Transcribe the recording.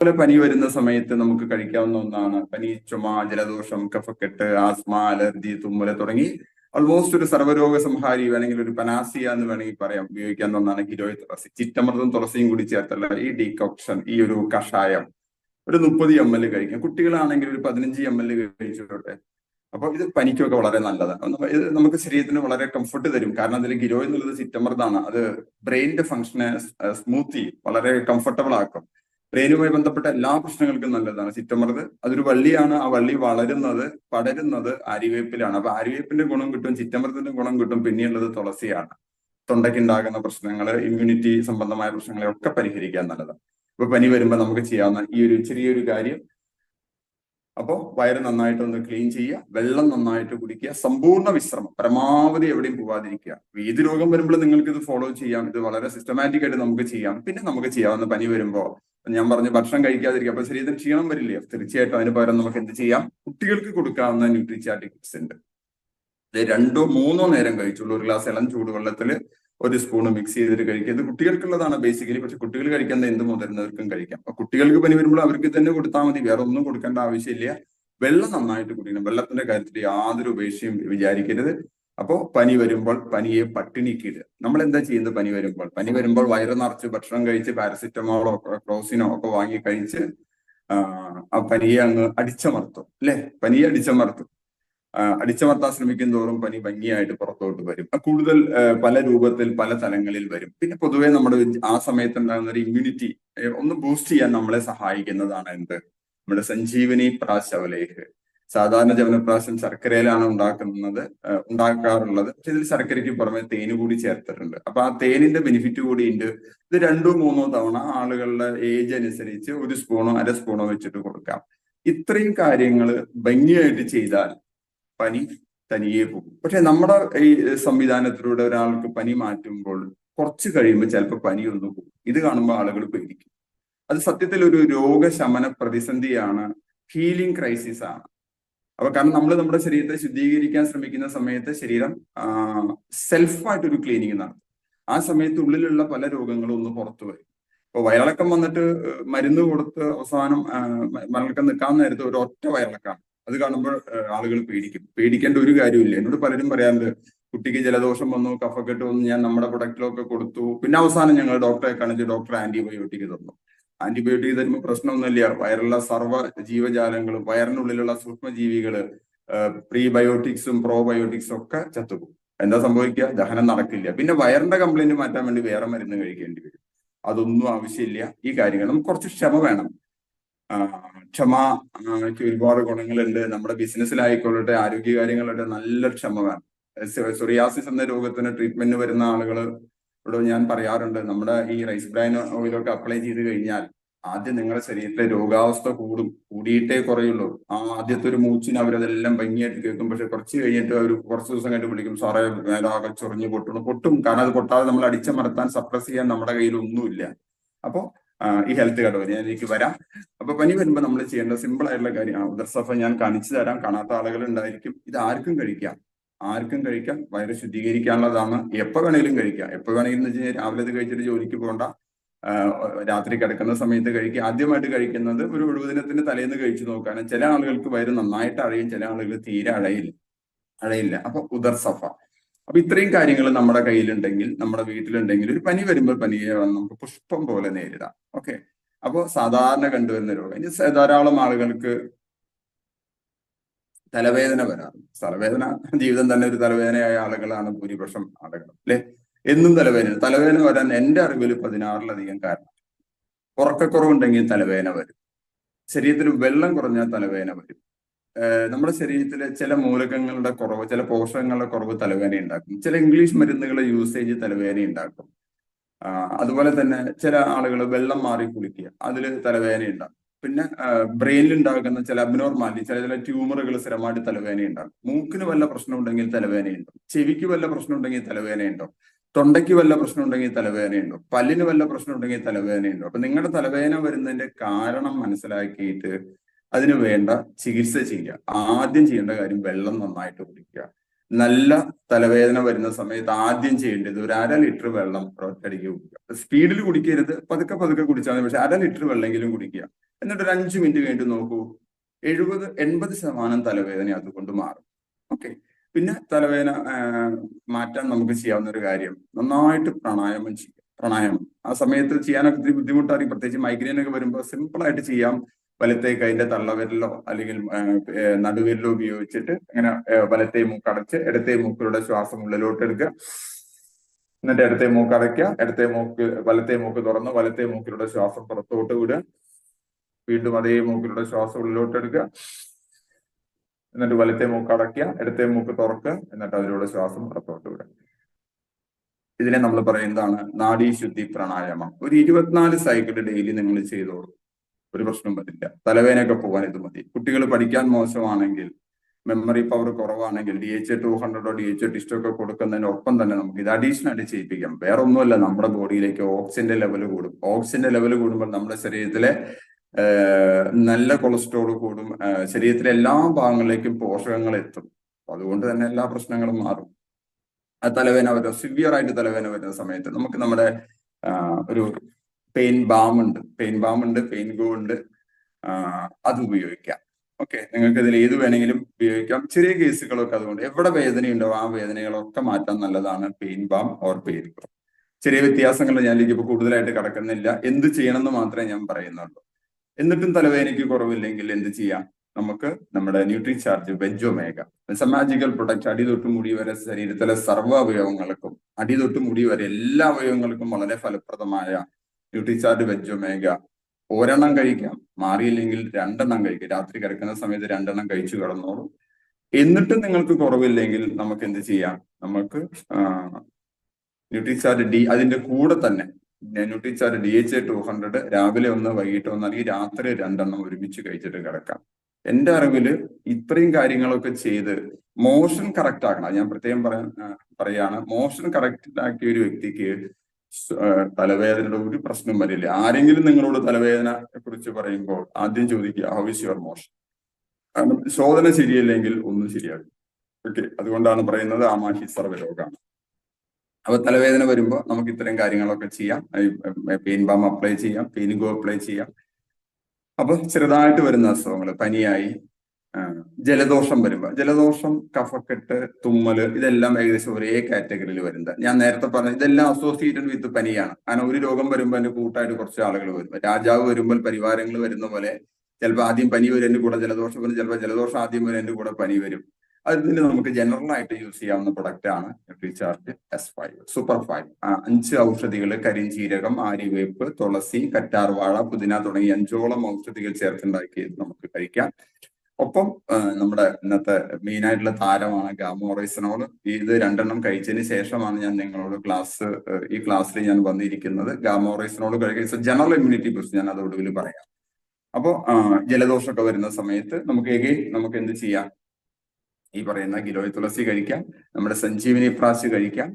അതുപോലെ പനി വരുന്ന സമയത്ത് നമുക്ക് കഴിക്കാവുന്ന ഒന്നാണ്. പനി ചുമ ജലദോഷം കഫക്കെട്ട് ആസ്മ അലർജി തുമ്മൽ തുടങ്ങി ഓൾമോസ്റ്റ് ഒരു സർവരോഗ സംഹാരി വേണമെങ്കിൽ ഒരു പനാസിയ എന്ന് വേണമെങ്കിൽ പറയാം. ഉപയോഗിക്കാൻ ഒന്നാണ് ഗിരോയ് തുളസി ചിറ്റമൃതം തുളസിയും കൂടി ചേർത്തുള്ള ഈ ഡീകോക്ഷൻ ഈ ഒരു കഷായം ഒരു മുപ്പത് എം എൽ കഴിക്കാം. കുട്ടികളാണെങ്കിൽ ഒരു പതിനഞ്ച് എം എൽ കഴിച്ചോട്ടെ. അപ്പൊ ഇത് പനിക്കൊക്കെ വളരെ നല്ലതാണ്. ഇത് നമുക്ക് ശരീരത്തിന് വളരെ കംഫർട്ട് തരും. കാരണം അതിൽ ഗിരോ എന്നുള്ളത് ചിറ്റമൃതാണ്. അത് ബ്രെയിനിന്റെ ഫംഗ്ഷനെ സ്മൂത്ത് ചെയ്യും. വളരെ കംഫർട്ടബിൾ ആക്കും. ബ്രെയിനുമായി ബന്ധപ്പെട്ട എല്ലാ പ്രശ്നങ്ങൾക്കും നല്ലതാണ്. ചിറ്റമൃത് അതൊരു വള്ളിയാണ്. ആ വള്ളി വളരുന്നത് പടരുന്നത് ആര്യവേപ്പിലാണ് അപ്പൊ ആര്യവേപ്പിന്റെ ഗുണം കിട്ടും ചിറ്റമൃതത്തിന്റെ ഗുണം കിട്ടും പിന്നെയുള്ളത് തുളസിയാണ്. തൊണ്ടയ്ക്കുണ്ടാകുന്ന പ്രശ്നങ്ങൾ ഇമ്മ്യൂണിറ്റി സംബന്ധമായ പ്രശ്നങ്ങളെ ഒക്കെ പരിഹരിക്കാൻ നല്ലതാണ്. ഇപ്പൊ പനി വരുമ്പോൾ നമുക്ക് ചെയ്യാവുന്ന ഈ ഒരു ചെറിയൊരു കാര്യം. അപ്പോൾ വയറ് നന്നായിട്ട് ഒന്ന് ക്ലീൻ ചെയ്യുക വെള്ളം നന്നായിട്ട് കുടിക്കുക സമ്പൂർണ വിശ്രമം പരമാവധി എവിടെയും പോവാതിരിക്കുക. ഏത് രോഗം വരുമ്പോൾ നിങ്ങൾക്ക് ഇത് ഫോളോ ചെയ്യാം. ഇത് വളരെ സിസ്റ്റമാറ്റിക് ആയിട്ട് നമുക്ക് ചെയ്യാം. പിന്നെ നമുക്ക് ചെയ്യാവുന്ന പനി വരുമ്പോൾ ഞാൻ പറഞ്ഞു ഭക്ഷണം കഴിക്കാതിരിക്കുക. അപ്പൊ ശരീരത്തിന് ക്ഷീണം വരില്ലേ? തീർച്ചയായിട്ടും അതിന് പകരം നമുക്ക് എന്ത് ചെയ്യാം? കുട്ടികൾക്ക് കൊടുക്കാവുന്ന ന്യൂട്രിച്ചാറ്റിക്സ് ഉണ്ട്. ഇത് രണ്ടോ മൂന്നോ നേരം കഴിച്ചുള്ളൂ. ഒരു ഗ്ലാസ് ഇളം ചൂടുവെള്ളത്തിൽ ഒരു സ്പൂണ് മിക്സ് ചെയ്തിട്ട് കഴിക്കുക. ഇത് കുട്ടികൾക്കുള്ളതാണ് ബേസിക്കലി പക്ഷെ കുട്ടികൾ കഴിക്കുന്ന എന്ത് മുതിർന്നവർക്കും കഴിക്കാം. അപ്പൊ കുട്ടികൾക്ക് പനി വരുമ്പോൾ അവർക്ക് തന്നെ കൊടുത്താൽ മതി. വേറെ ഒന്നും കൊടുക്കേണ്ട ആവശ്യമില്ല. വെള്ളം നന്നായിട്ട് കുടിക്കണം. വെള്ളത്തിന്റെ കാര്യത്തിൽ യാതൊരു ഉപേക്ഷയും വിചാരിക്കരുത്. അപ്പോ പനി വരുമ്പോൾ പനിയെ പട്ടിണിക്കിടുക നമ്മൾ എന്താ ചെയ്യുന്നത് പനി വരുമ്പോൾ? പനി വരുമ്പോൾ വയറ് നിറച്ച് ഭക്ഷണം കഴിച്ച് പാരസിറ്റമോളോ ക്ലോസിനോ ഒക്കെ വാങ്ങി കഴിച്ച് ആ പനിയെ അങ്ങ് അടിച്ചമർത്തും അല്ലെ? പനിയെ അടിച്ചമർത്തും. അടിച്ചമർത്താൻ ശ്രമിക്കും തോറും പനി ഭംഗിയായിട്ട് പുറത്തോട്ട് വരും. കൂടുതൽ പല രൂപത്തിൽ പല തലങ്ങളിൽ വരും. പിന്നെ പൊതുവെ നമ്മുടെ ആ സമയത്ത് ഉണ്ടാകുന്ന ഒരു ഇമ്മ്യൂണിറ്റി ഒന്ന് ബൂസ്റ്റ് ചെയ്യാൻ നമ്മളെ സഹായിക്കുന്നതാണ് എന്ത്? നമ്മുടെ സഞ്ജീവനി പ്രാശവലേഹ്. സാധാരണ ജവനപ്രാശം ശർക്കരയിലാണ് ഉണ്ടാക്കുന്നത് ഉണ്ടാക്കാറുള്ളത്. പക്ഷെ ഇതിൽ ശർക്കരയ്ക്ക് പുറമെ തേന് കൂടി ചേർത്തിട്ടുണ്ട്. അപ്പൊ ആ തേനിന്റെ ബെനിഫിറ്റ് കൂടി ഉണ്ട്. ഇത് രണ്ടോ മൂന്നോ തവണ ആളുകളുടെ ഏജ് അനുസരിച്ച് ഒരു സ്പൂണോ അര സ്പൂണോ വെച്ചിട്ട് കൊടുക്കാം. ഇത്രയും കാര്യങ്ങൾ ഭംഗിയായിട്ട് ചെയ്താൽ പനി തനിയെ പോകും. പക്ഷെ നമ്മുടെ ഈ സംവിധാനത്തിലൂടെ ഒരാൾക്ക് പനി മാറ്റുമ്പോൾ കുറച്ച് കഴിയുമ്പോൾ ചിലപ്പോൾ പനി ഒന്ന് പോകും. ഇത് കാണുമ്പോൾ ആളുകൾ പേടിക്കും. അത് സത്യത്തിൽ ഒരു രോഗശമന പ്രതിസന്ധിയാണ് ഹീലിംഗ് ക്രൈസിസ് ആണ്. അപ്പൊ കാരണം നമ്മൾ നമ്മുടെ ശരീരത്തെ ശുദ്ധീകരിക്കാൻ ശ്രമിക്കുന്ന സമയത്ത് ശരീരം സെൽഫായിട്ടൊരു ക്ലീനിങ് നടത്തും. ആ സമയത്ത് ഉള്ളിലുള്ള പല രോഗങ്ങളും ഒന്ന് പുറത്തു വരും. ഇപ്പൊ വയറിളക്കം വന്നിട്ട് മരുന്ന് കൊടുത്ത് അവസാനം വയറിളക്കം നിൽക്കാൻ നേരത്തെ ഒരു ഒറ്റ വയറിളക്കാണ്. അത് കാണുമ്പോൾ ആളുകൾ പേടിക്കും. പേടിക്കേണ്ട ഒരു കാര്യമില്ല എന്നോട് പലരും പറയാറുണ്ട് കുട്ടിക്ക് ജലദോഷം വന്നു കഫക്കെട്ട് വന്നു ഞാൻ നമ്മുടെ പ്രൊഡക്റ്റിലൊക്കെ കൊടുത്തു. പിന്നെ അവസാനം ഞങ്ങൾ ഡോക്ടറെ കാണിച്ച് ഡോക്ടർ ആന്റിബയോട്ടിക് തന്നു. ആന്റിബയോട്ടിക് തരുമ്പോൾ പ്രശ്നമൊന്നുമില്ല. വയറുള്ള സർവ ജീവജാലങ്ങളും വയറിനുള്ളിലുള്ള സൂക്ഷ്മജീവികൾ പ്രീബയോട്ടിക്സും പ്രോബയോട്ടിക്സും ഒക്കെ ചത്തുപോകും. എന്താ സംഭവിക്കുക? ദഹനം നടക്കില്ല. പിന്നെ വയറിന്റെ കംപ്ലൈന്റ് മാറ്റാൻ വേണ്ടി വേറെ മരുന്ന് കഴിക്കേണ്ടി വരും. അതൊന്നും ആവശ്യമില്ല. ഈ കാര്യങ്ങൾ നമുക്ക് കുറച്ച് ക്ഷമ വേണം. ക്ഷമയ്ക്ക് ഒരുപാട് ഗുണങ്ങളുണ്ട്. നമ്മുടെ ബിസിനസ്സിലായിക്കൊള്ളട്ടെ ആരോഗ്യ കാര്യങ്ങളുടെ നല്ല ക്ഷമ വേണം. സൊറിയാസിസ് എന്ന രോഗത്തിന് ട്രീറ്റ്മെന്റ് വരുന്ന ആളുകൾ ഇവിടെ ഞാൻ പറയാറുണ്ട് നമ്മുടെ ഈ റൈസ് ബ്രാൻ ഓയിലൊക്കെ അപ്ലൈ ചെയ്ത് കഴിഞ്ഞാൽ ആദ്യം നിങ്ങളുടെ ശരീരത്തിലെ രോഗാവസ്ഥ കൂടും കൂടിയിട്ടേ കുറയുള്ളൂ. ആ ആദ്യത്തെ ഒരു മൂച്ചിന് അവരതെല്ലാം ഭംഗിയായിട്ട് കേൾക്കും. പക്ഷെ കുറച്ച് കഴിഞ്ഞിട്ട് അവർ കുറച്ച് ദിവസം കഴിഞ്ഞിട്ട് വിളിക്കും സാറേ മേലാകെ ചൊറിഞ്ഞ് പൊട്ടണം പൊട്ടും. കാരണം അത് പൊട്ടാതെ നമ്മൾ അടിച്ചമർത്താൻ സപ്രസ് ചെയ്യാൻ നമ്മുടെ കയ്യിൽ ഒന്നുമില്ല. അപ്പോൾ ഈ ഹെൽത്ത് കാർഡ് എനിക്ക് വരാം. അപ്പൊ പനി വരുമ്പോൾ നമ്മൾ ചെയ്യേണ്ട സിമ്പിൾ ആയിട്ടുള്ള കാര്യം ഉദർസഫ ഞാൻ കാണിച്ചു തരാം. കാണാത്ത ആളുകൾ ഉണ്ടായിരിക്കും. ഇത് ആർക്കും കഴിക്കാം. ആർക്കും കഴിക്കാം വയറ് ശുദ്ധീകരിക്കാനുള്ളതാണ്. എപ്പോ വേണേലും കഴിക്കാം. എപ്പോ വേണമെങ്കിലും വെച്ച് കഴിഞ്ഞാൽ രാവിലെ കഴിച്ചിട്ട് ജോലിക്ക് പോകണ്ട രാത്രി കിടക്കുന്ന സമയത്ത് കഴിക്കുക. ആദ്യമായിട്ട് കഴിക്കുന്നത് ഒരു ഒഴിവുദിനത്തിന്റെ തലേന്ന് കഴിച്ചു നോക്കാനും ചില ആളുകൾക്ക് വയറ് നന്നായിട്ട് അഴയും ചില ആളുകൾ തീരെ അഴയില്ല. അഴയില്ല. അപ്പൊ ഉദർ സഫ. അപ്പൊ ഇത്രയും കാര്യങ്ങൾ നമ്മുടെ കയ്യിലുണ്ടെങ്കിൽ നമ്മുടെ വീട്ടിലുണ്ടെങ്കിൽ ഒരു പനി വരുമ്പോൾ പനിയെ നമുക്ക് പുഷ്പം പോലെ നേരിടാം. ഓക്കെ? അപ്പോൾ സാധാരണ കണ്ടുവരുന്ന രോഗം. ഇനി ധാരാളം ആളുകൾക്ക് തലവേദന വരാറുണ്ട്. തലവേദന ജീവിതം തന്നെ ഒരു തലവേദനയായ ആളുകളാണ് ഭൂരിപക്ഷം ആളുകൾ അല്ലെ? എന്നും തലവേദന. തലവേദന വരാൻ എന്റെ അറിവിൽ പതിനാറിലധികം കാരണം ഉറക്കക്കുറവുണ്ടെങ്കിൽ തലവേദന വരും. ശരീരത്തിൽ വെള്ളം കുറഞ്ഞാൽ തലവേദന വരും. നമ്മുടെ ശരീരത്തിലെ ചില മൂലകങ്ങളുടെ കുറവ് ചില പോഷകങ്ങളുടെ കുറവ് തലവേദന ഉണ്ടാക്കും. ചില ഇംഗ്ലീഷ് മരുന്നുകളുടെ യൂസേജ് തലവേദന ഉണ്ടാക്കും. അതുപോലെ തന്നെ ചില ആളുകൾ വെള്ളം മാറി കുളിക്കുക. അതിൽ തലവേദന ഉണ്ടാകും പിന്നെ ബ്രെയിനിൽ ഉണ്ടാകുന്ന ചില അബ്നോർമാലിറ്റി ചില ചില ട്യൂമറുകൾ സ്ഥിരമായിട്ട് തലവേദന ഉണ്ടാകും മൂക്കിന് വല്ല പ്രശ്നം ഉണ്ടെങ്കിൽ തലവേദന ഉണ്ടാവും ചെവിക്ക് വല്ല പ്രശ്നം ഉണ്ടെങ്കിൽ തലവേദന ഉണ്ടാവും തൊണ്ടയ്ക്ക് വല്ല പ്രശ്നം ഉണ്ടെങ്കിൽ തലവേദന ഉണ്ടാവും പല്ലിന് വല്ല പ്രശ്നം ഉണ്ടെങ്കിൽ തലവേദന ഉണ്ടാവും അപ്പൊ നിങ്ങളുടെ തലവേദന വരുന്നതിന്റെ കാരണം മനസ്സിലാക്കിയിട്ട് അതിന് വേണ്ട ചികിത്സ ചെയ്യുക. ആദ്യം ചെയ്യേണ്ട കാര്യം വെള്ളം നന്നായിട്ട് കുടിക്കുക. നല്ല തലവേദന വരുന്ന സമയത്ത് ആദ്യം ചെയ്യേണ്ടത് ഒരു അര ലിറ്റർ വെള്ളം ഒറ്റടിക്ക് കുടിക്കുക. സ്പീഡിൽ കുടിക്കരുത്. പതുക്കെ പതുക്കെ കുടിച്ചാൽ മതി. പക്ഷെ അര ലിറ്റർ വെള്ളമെങ്കിലും കുടിക്കുക. എന്നിട്ട് ഒരു അഞ്ചു മിനിറ്റ് കഴിഞ്ഞിട്ട് നോക്കൂ. എഴുപത് എൺപത് ശതമാനം തലവേദന അതുകൊണ്ട് മാറും. ഓക്കെ. പിന്നെ തലവേദന മാറ്റാൻ നമുക്ക് ചെയ്യാവുന്ന ഒരു കാര്യം നന്നായിട്ട് പ്രാണായാമം ചെയ്യാം പ്രാണായാമം. ആ സമയത്ത് ചെയ്യാനൊക്കെ ഇത്തിരി ബുദ്ധിമുട്ടായിരിക്കും. പ്രത്യേകിച്ച് മൈഗ്രെയിൻ ഒക്കെ വരുമ്പോൾ സിമ്പിൾ ആയിട്ട് ചെയ്യാം. വലത്തെ കൈന്റെ തള്ളവിരലോ അല്ലെങ്കിൽ നടുവിരലോ ഉപയോഗിച്ചിട്ട് അങ്ങനെ വലത്തെ മൂക്കടച്ച് ഇടത്തെ മൂക്കിലൂടെ ശ്വാസം ഉള്ളിലോട്ട് എടുക്കുക. എന്നിട്ട് ഇടത്തെ മൂക്ക് അടയ്ക്കുക. ഇടത്തെ മൂക്ക് വലത്തെ മൂക്ക് തുറന്ന് വലത്തെ മൂക്കിലൂടെ ശ്വാസം പുറത്തോട്ട് വിടുക. വീണ്ടും അതേ മൂക്കിലൂടെ ശ്വാസം ഉള്ളിലോട്ട് എടുക്കുക. എന്നിട്ട് വലത്തെ മൂക്ക് അടയ്ക്കുക. ഇടത്തെ മൂക്ക് തുറക്കുക. എന്നിട്ട് അതിലൂടെ ശ്വാസം പുറത്തോട്ട് വിടുക. ഇതിനെ നമ്മൾ പറയുന്നതാണ് നാഡീശുദ്ധി പ്രാണായാമം. ഒരു ഇരുപത്തിനാല് സൈക്കിൾ ഡെയിലി നിങ്ങൾ ചെയ്തോളൂ. ഒരു പ്രശ്നം വരില്ല. തലവേനൊക്കെ പോകാൻ ഇത് മതി. കുട്ടികൾ പഠിക്കാൻ മോശമാണെങ്കിൽ മെമ്മറി പവർ കുറവാണെങ്കിൽ ഡി എച്ച് ടു ഹൺഡ്രഡോ ഡി എച്ച് ടിസ്റ്റോ ഒക്കെ കൊടുക്കുന്നതിന് ഒപ്പം തന്നെ നമുക്ക് ഇത് അഡീഷണൽ ആയിട്ട് ചെയ്യിപ്പിക്കാം. വേറെ ഒന്നുമല്ല നമ്മുടെ ബോഡിയിലേക്ക് ഓക്സിജന്റെ ലെവൽ കൂടും. ഓക്സിജന്റെ ലെവൽ കൂടുമ്പോൾ നമ്മുടെ ശരീരത്തിലെ നല്ല കൊളസ്ട്രോൾ കൂടും. ശരീരത്തിലെ എല്ലാ ഭാഗങ്ങളിലേക്കും പോഷകങ്ങൾ എത്തും. അതുകൊണ്ട് തന്നെ എല്ലാ പ്രശ്നങ്ങളും മാറും. തലവേദന വരുന്ന സിവിയർ ആയിട്ട് തലവേദന വരുന്ന സമയത്ത് നമുക്ക് നമ്മുടെ ഒരു പെയിൻ ബാം ഉണ്ട്. പെയിൻ ബാം ഉണ്ട് പെയിൻ ഗോ ഉണ്ട്. അത് ഉപയോഗിക്കാം. ഓക്കെ നിങ്ങൾക്ക് ഇതിൽ ഏത് വേണമെങ്കിലും ഉപയോഗിക്കാം. ചെറിയ കേസുകളൊക്കെ അതുകൊണ്ട് എവിടെ വേദനയുണ്ടോ ആ വേദനകളൊക്കെ മാറ്റാൻ നല്ലതാണ് pain balm or pain go ചെറിയ വ്യത്യാസങ്ങൾ ഇപ്പൊ കൂടുതലായിട്ട് കടക്കുന്നില്ല. എന്ത് ചെയ്യണമെന്ന് മാത്രമേ ഞാൻ പറയുന്നുള്ളൂ. എന്നിട്ടും തലവേദനയ്ക്ക് കുറവില്ലെങ്കിൽ എന്ത് ചെയ്യാം? നമുക്ക് നമ്മുടെ nutri charge veg omega magical product അടി തൊട്ട് മുടി വരെ ശരീരത്തിലെ സർവ അവയവങ്ങൾക്കും അടി തൊട്ട് മുടി വരെ എല്ലാ അവയവങ്ങൾക്കും വളരെ ഫലപ്രദമായ ന്യൂട്രി ചാർജ് വെജ് ഒരെണ്ണം കഴിക്കാം. മാറിയില്ലെങ്കിൽ രണ്ടെണ്ണം കഴിക്കാം. രാത്രി കിടക്കുന്ന സമയത്ത് രണ്ടെണ്ണം കഴിച്ചു കിടന്നോളൂ. എന്നിട്ടും നിങ്ങൾക്ക് കുറവില്ലെങ്കിൽ നമുക്ക് എന്ത് ചെയ്യാം? നമുക്ക് ന്യൂട്രിചാർജ് ഡി അതിന്റെ കൂടെ തന്നെ Nutricharge D H two hundred രാവിലെ ഒന്ന് വൈകിട്ട് ഒന്ന് അല്ലെങ്കിൽ രാത്രി രണ്ടെണ്ണം ഒരുമിച്ച് കഴിച്ചിട്ട് കിടക്കാം. എന്റെ അറിവിൽ ഇത്രയും കാര്യങ്ങളൊക്കെ ചെയ്ത് മോഷൻ കറക്റ്റ് ആക്കണം. ഞാൻ പ്രത്യേകം പറയാൻ പറയാണ്. മോഷൻ കറക്റ്റ് ആക്കിയ ഒരു വ്യക്തിക്ക് തലവേദനയുടെ ഒരു പ്രശ്നം വരില്ല. ആരെങ്കിലും നിങ്ങളോട് തലവേദന കുറിച്ച് പറയുമ്പോൾ ആദ്യം ചോദിക്കുക ഹൗ ഇസ് യുവർ മോഷൻ കാരണം ശോധന ശരിയല്ലെങ്കിൽ ഒന്നും ശരിയാകും ഓക്കെ അതുകൊണ്ടാണ് പറയുന്നത് ആമാഹി സർവരോഗമാണ് അപ്പൊ തലവേദന വരുമ്പോൾ നമുക്ക് ഇത്തരം കാര്യങ്ങളൊക്കെ ചെയ്യാം. പെയിൻ ബാം അപ്ലൈ ചെയ്യാം പെയിൻ ഗോ അപ്ലൈ ചെയ്യാം. അപ്പൊ ചെറുതായിട്ട് വരുന്ന അസുഖങ്ങൾ പനിയായി ജലദോഷം വരുമ്പോ ജലദോഷം കഫക്കെട്ട് തുമ്മൽ ഇതെല്ലാം ഏകദേശം ഒരേ കാറ്റഗറിയിൽ വരുന്നത്. ഞാൻ നേരത്തെ പറഞ്ഞ ഇതെല്ലാം അസോസിയേറ്റഡ് വിത്ത് പനിയാണ്. കാരണം ഒരു രോഗം വരുമ്പോൾ അതിന്റെ കൂട്ടായിട്ട് കുറച്ച് ആളുകൾ വരും രാജാവ് വരുമ്പോൾ പരിവാരങ്ങൾ വരുന്ന പോലെ ചിലപ്പോൾ ആദ്യം പനി വരും എന്റെ കൂടെ ജലദോഷം വരും ചിലപ്പോൾ ജലദോഷം ആദ്യം വരും എന്റെ കൂടെ പനി വരും. അതിന് നമുക്ക് ജനറൽ ആയിട്ട് യൂസ് ചെയ്യാവുന്ന പ്രൊഡക്റ്റ് ആണ് recharge S five super five അഞ്ച് ഔഷധികൾ കരിഞ്ചീരകം ആര്യവേപ്പ് തുളസി കറ്റാർവാഴ പുതിന തുടങ്ങിയ അഞ്ചോളം ഔഷധികൾ ചേർത്തുണ്ടാക്കി നമുക്ക് കഴിക്കാം. ഒപ്പം നമ്മുടെ ഇന്നത്തെ മെയിൻ ആയിട്ടുള്ള താരമാണ് ഗാമോറൈസനോൾ ഇത് രണ്ടെണ്ണം കഴിച്ചതിന് ശേഷമാണ് ഞാൻ നിങ്ങളോട് ക്ലാസ് ഈ ക്ലാസ്സിൽ ഞാൻ വന്നിരിക്കുന്നത്. ഗാമോറൈസനോൾ കഴിക്കുക ജനറൽ ഇമ്മ്യൂണിറ്റി ബൂസ്റ്റ് ഞാൻ അത് ഒടുവിൽ പറയാം. അപ്പോ ജലദോഷമൊക്കെ വരുന്ന സമയത്ത് നമുക്ക് എഗെയിൻ നമുക്ക് എന്ത് ചെയ്യാം? ഈ പറയുന്ന ഗിലോയ് തുളസി കഴിക്കാം നമ്മുടെ സഞ്ജീവനി പ്രാശ് കഴിക്കാം.